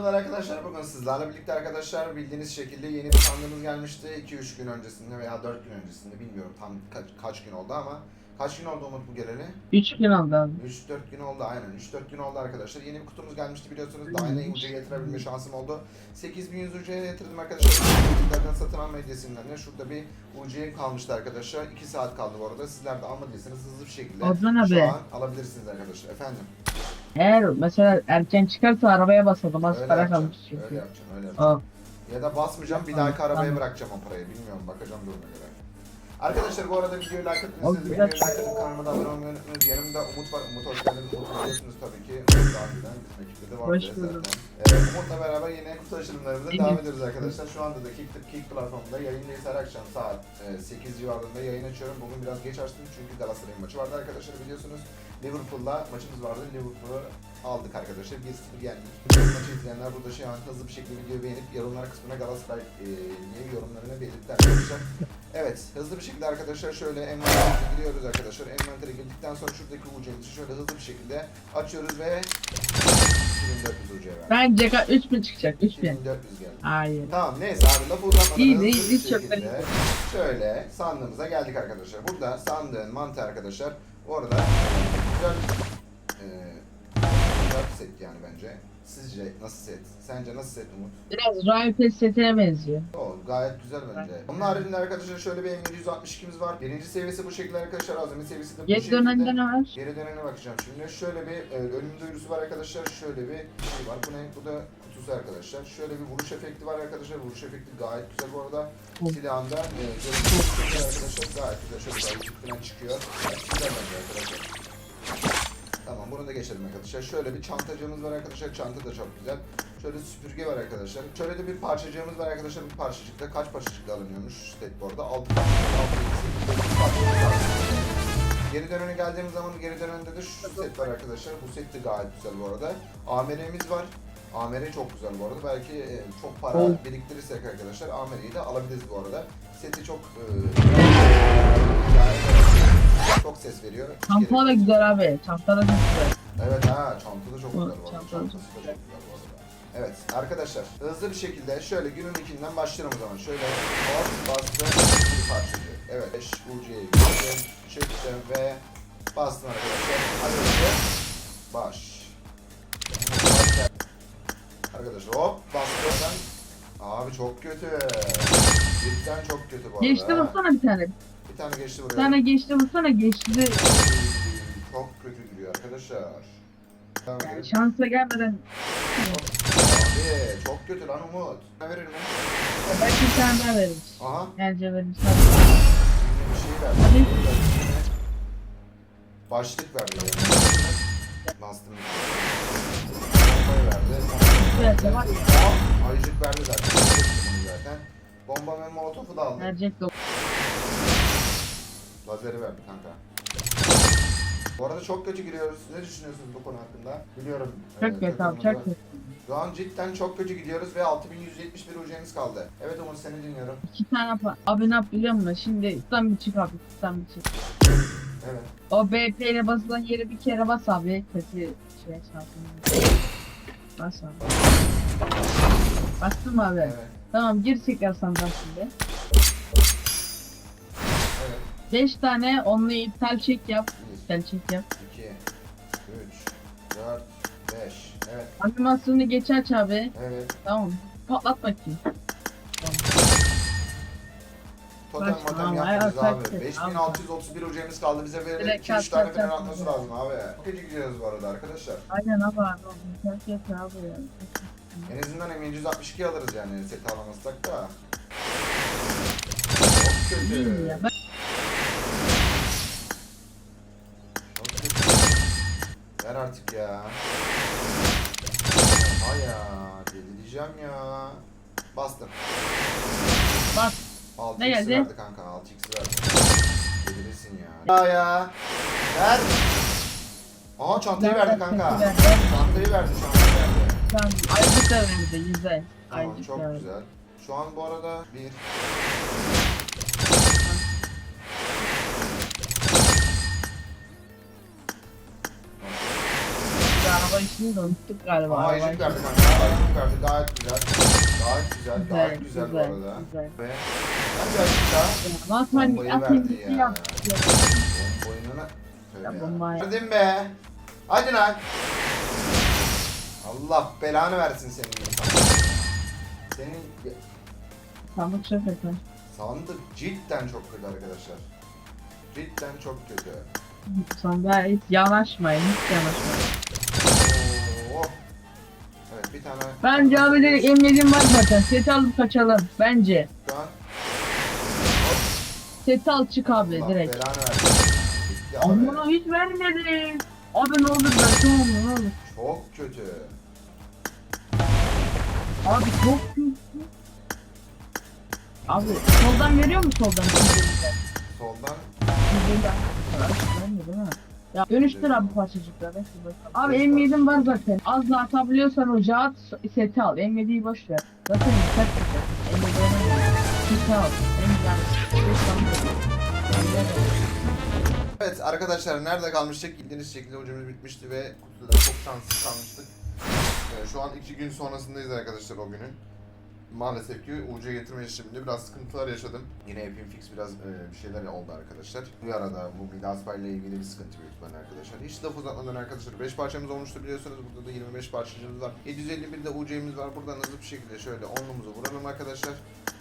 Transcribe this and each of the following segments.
merhabalar arkadaşlar. Bugün sizlerle birlikte arkadaşlar bildiğiniz şekilde yeni bir sandığımız gelmişti. 2-3 gün öncesinde veya 4 gün öncesinde bilmiyorum tam kaç, kaç gün oldu ama kaç gün oldu Umut bu geleli? 3 gün oldu abi. 3-4 gün oldu aynen 3-4 gün oldu arkadaşlar. Yeni bir kutumuz gelmişti biliyorsunuz. Daha yeni UC'ye yatırabilme şansım oldu. 8100 UC'ye yatırdım arkadaşlar. Internetten satın alma hediyesinden de şurada bir UC kalmıştı arkadaşlar. 2 saat kaldı bu arada. Sizler de almadıysanız hızlı bir şekilde Adnan şu abi. an alabilirsiniz arkadaşlar. Efendim. Eğer mesela erken çıkarsa arabaya basalım. Az Öyle para yapacağım. kalmış Öyle çünkü. yapacağım. Öyle yapacağım. Aa, Ya da basmayacağım bir Tamam, dahaki arabaya tamam. bırakacağım o parayı. Bilmiyorum bakacağım duruma göre. Arkadaşlar bu arada videoyu like. Abi, videoyu like atın. Kanalıma da abone olmayı unutmayın. Yanımda Umut var. Umut hoş geldiniz. Umut biliyorsunuz tabii ki. Umut daha önceden bizim ekipte de vardı Hoş zaten. bulduk. Ee, Umut'la beraber yine kutu açılımlarımıza devam ediyoruz arkadaşlar. Şu anda da Kick, Kick platformunda yayındayız. Her akşam saat e, 8 civarında yayın açıyorum. Bugün biraz geç açtım çünkü Galatasaray'ın maçı vardı arkadaşlar biliyorsunuz. Liverpool'la maçımız vardı. Liverpool'u aldık arkadaşlar. 1-0 yendik. Maçı izleyenler burada şu an hızlı bir şekilde videoyu beğenip yorumlar kısmına Galatasaray e, niye yorumlarını belirtti arkadaşlar. Evet hızlı bir şekilde arkadaşlar şöyle envantere giriyoruz arkadaşlar. Envantere girdikten sonra şuradaki ucumuzu şöyle hızlı bir şekilde açıyoruz ve 2400 ucuya verdik. Bence ka- 3000 çıkacak. 3000. 2400 geldi. Hayır. Tamam neyse abi lafı uzatmadan İyi, hızlı iyi, bir hiç çok şekilde önemli. şöyle sandığımıza geldik arkadaşlar. Burada sandığın mantığı arkadaşlar orada güzel e, güzel bir set yani bence. Sizce nasıl set? Sence nasıl set Umut? Biraz Royal setine benziyor. O gayet güzel bence. Onun haricinde arkadaşlar şöyle bir M762'miz var. Birinci seviyesi bu şekilde arkadaşlar. Azami seviyesi de bu Geri şekilde. dönende ne var? Geri dönene bakacağım şimdi. Şöyle bir e, ölüm duyurusu var arkadaşlar. Şöyle bir şey var. Bu ne? Bu da kutusu arkadaşlar. Şöyle bir vuruş efekti var arkadaşlar. Vuruş efekti gayet güzel bu arada. Hı. Silahında e, görüntü arkadaşlar. Gayet güzel. Şöyle falan çıkıyor. Gayet güzel bence arkadaşlar. Tamam bunu da geçelim arkadaşlar. Şöyle bir çantacığımız var arkadaşlar. Çanta da çok güzel. Şöyle süpürge var arkadaşlar. Şöyle de bir parçacığımız var arkadaşlar. Bu parçacıkta kaç parçacıkla alınıyormuş skateboard'da? 6 parçacıkla 6 parçacıkla parçacıkla Geri dönene geldiğimiz zaman geri dönende de şu set var arkadaşlar. Bu set de gayet güzel bu arada. AMR'miz var. AMR çok güzel bu arada. Belki e, çok para Evet. biriktirirsek arkadaşlar AMR'yi de alabiliriz bu arada. Seti çok e, çok ses veriyor. Çanta da güzel abi. Çanta da çok güzel. Evet ha çanta da çok güzel bu arada. çanta da Çantası da çok güzel bu arada. Evet arkadaşlar hızlı bir şekilde şöyle günün ikinden başlayalım o zaman. Şöyle bas bastım bir parçacık. Evet 5 UC'ye girdim çıktım ve bastım arkadaşlar. Önce baş. Arkadaşlar hop bastım. Abi çok kötü. Cidden çok kötü bu arada. Geçti ha. vursana bir tane. Tane geçti buraya. Tane geçti vursana geçti. Çok kötü duruyor arkadaşlar. Yani şansa gelmeden Abi çok kötü lan Umut. Ne verir mi? belki bir tane daha veririz. Aha. Bence veririz. Yine bir şey verdi. Hadi. Başlık verdi. Bastım. Bombayı verdi. Evet, var ya. Aa, Ayıcık verdi zaten. Bunu zaten. Bomba ve molotofu da aldı. Verecek de Lazeri verdi kanka. Bu arada çok kötü giriyoruz. Ne düşünüyorsunuz bu konu hakkında? Biliyorum. çok kötü abi çok kötü. Şu an cidden çok kötü gidiyoruz ve 6171 UC'miz kaldı. Evet Umut seni dinliyorum. İki tane pa- abi ne yap biliyor musun? Şimdi tutan bir çık abi tutan bir çık. Evet. O BP ile basılan yere bir kere bas abi. Kötü şey şansın. Bas abi. Bastım abi. Evet. Tamam gir tekrar sandığa şimdi. Evet. 5 tane onlu iptal çek yap. 1, İptal çek yap. 2, 3, 4, 5. Evet. Animasyonu geç aç abi. Evet. Tamam. Patlat bakayım. Totem Bak, motem tamam, yaptınız ayağa abi. kalktı. 5631 ucumuz kaldı. Bize böyle Direkt 2-3 tane kalk, falan kalk, atması lazım abi. Çok kötü gidiyoruz bu arada arkadaşlar. Aynen abi abi. İptal çek abi ya. En azından M162 alırız yani set alamazsak da. Çok İyi kötü. ya. Ben Ver artık ya. Oha ya. Delireceğim ya. Bastım. bak 6 Ne geldi? verdi kanka 6 x verdi. Delirirsin ya. Ya ya. Ver. Aha çantayı verdi kanka. Çantayı verdi çantayı verdi. Tamam. Ayrıca da önemli de yüzde. Tamam Ayrıca çok güzel. Şu an bu arada bir işini de unuttuk galiba. Araba ayıcık verdi kanka. Ayıcık verdi. Gayet güzel. Gayet güzel. Gayet güzel, bu güzel, arada. güzel. Ve ben birazcık daha Batman Bombayı verdi ya. Ya ya. bombayı- Verdin be. Hadi lan. Allah belanı versin senin. Senin Sandık çok kötü. sandık cidden çok kötü arkadaşlar. Cidden çok kötü. Sandığa hiç yanaşmayın, hiç yanaşmayın. Bir tane. Bence abi direkt emniyetім var zaten. Set alıp kaçalım. Bence. Şu an Set al çık abi Allah direkt. belanı versin. Bitti abi. Amma hiç vermedin. Abi ne olur ben tamam ne olur. Çok kötü. Abi çok kötü. Abi soldan veriyor mu soldan? Soldan. Vermiyor değil mi? Ya dönüştür abi parçacıkları. Abi M7'm var zaten. Az da atabiliyorsan ocağa at seti al. M7'yi boş ver. Zaten set tutacak. M7 oynamıyor. Seti al. M7 yani. Evet arkadaşlar nerede kalmıştık? Bildiğiniz şekilde ucumuz bitmişti ve kutuda çok şanssız kalmıştık. Ee, şu an iki gün sonrasındayız arkadaşlar o günün. Maalesef ki UC getirme işleminde biraz sıkıntılar yaşadım. Yine Epin Fix biraz e, bir şeyler oldu arkadaşlar. Bir arada bu Midaspa ile ilgili bir sıkıntı büyük ihtimalle arkadaşlar. Hiç laf uzatmadan arkadaşlar 5 parçamız olmuştu biliyorsunuz. Burada da 25 parçacımız var. 751 de UC'miz var. Buradan hızlı bir şekilde şöyle onlumuzu vuralım arkadaşlar.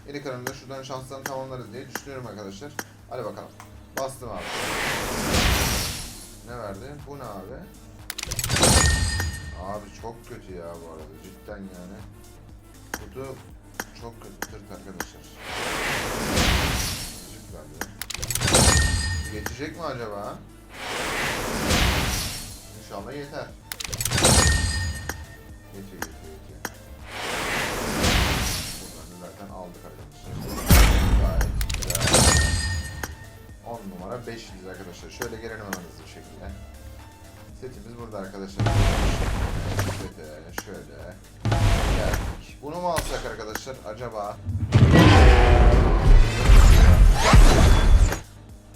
Geri kalanını da şuradan şanslarını tamamlarız diye düşünüyorum arkadaşlar. Hadi bakalım. Bastım abi. Ne verdi? Bu ne abi? Abi çok kötü ya bu arada cidden yani. Kutu çok tırt arkadaşlar. Verdi. Geçecek mi acaba? İnşallah yeter. Yetiyor yetiyor. Buradan da zaten aldık arkadaşlar. Gayet güzel. 10 numara 5 yıldız arkadaşlar. Şöyle gelelim hemen hızlı bir şekilde. Setimiz burada arkadaşlar. Bunu mu alsak arkadaşlar acaba?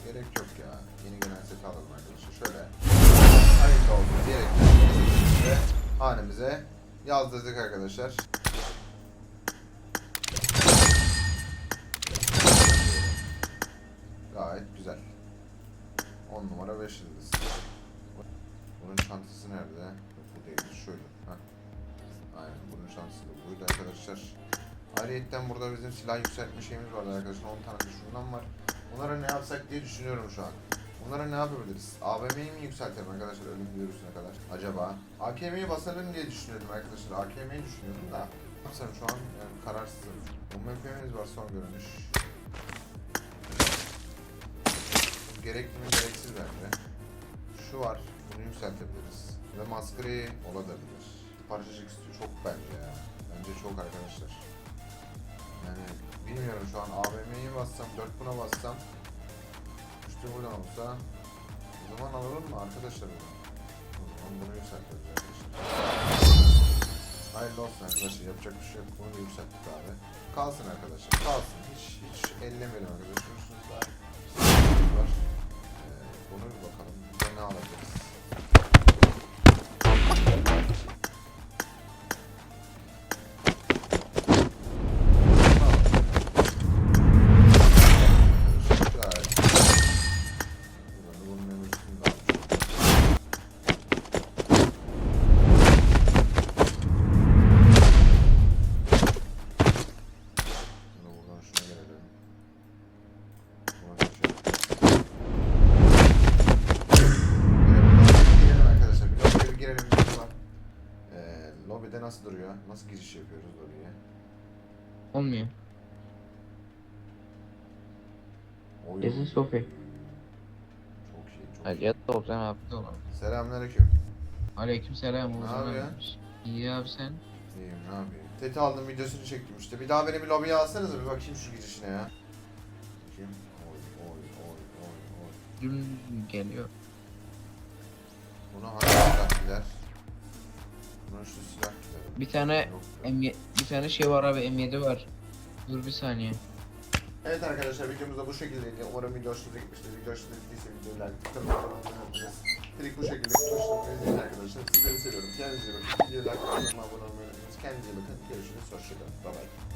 Gerek yok ya. Yeni gelen seti alalım arkadaşlar. Şöyle. Hayırlı olsun diyerek hanemize yazdırdık arkadaşlar. Ayrıyetten burada bizim silah yükseltme şeyimiz vardı arkadaşlar. 10 tane şundan var. Bunlara ne yapsak diye düşünüyorum şu an. Bunlara ne yapabiliriz? AVM'yi mi yükseltelim arkadaşlar ölüm virüsüne kadar? Acaba? AKM'yi basarım diye düşünüyordum arkadaşlar. AKM'yi düşünüyordum da. Yapsam şu an yani kararsızım. UMP'miz var son görünüş. Gerekli mi gereksiz bence. Şu var. Bunu yükseltebiliriz. Ve maskarayı olabilir. Parçacık istiyor. Çok bence ya. Bence çok arkadaşlar. Yani bilmiyorum şu an AVM'yi bassam, 4 buna bassam işte buradan olsa o zaman alalım mı arkadaşlar bunu? O zaman bunu yükseltiriz arkadaşlar. Hayırlı olsun arkadaşlar yapacak bir şey yok. Bunu yükselttik abi. Kalsın arkadaşlar kalsın. Hiç hiç ellemeyelim arkadaşlar. Şunu da var. Ee, bunu bir bakalım. Ne alabiliriz? Nasıl duruyor? Nasıl giriş yapıyoruz lobiye? Olmuyor. Oy. This is Sophie. Çok iyi, çok Hadi yat da olsan abi de olur. Selamünaleyküm. Aleyküm selam. Ne Oğuzhan yapıyor? abi. İyi abi sen. İyiyim, ne yapayım? Teti aldım, videosunu çektim işte. Bir daha beni bir lobiye alsanıza bir bakayım şu girişine ya. Bakayım. Oy, oy, oy, oy, oy. Dün geliyor. Buna hangi silah gider? Buna şu. Bir tane. M bir tane şey var abi M7 var. Dur bir saniye. Evet arkadaşlar videomuz da bu şekildeydi. Umarım video hoşunuza gitmiştir. Video hoşunuza gittiyse videoyu like, abone olmayı Direkt bu şekilde izleyin arkadaşlar. Sizleri seviyorum. Kendinize iyi bakın. Videoyu like, kanalıma abone olmayı unutmayın. Kendinize iyi bakın. Görüşürüz. Hoşçakalın. Bye bye.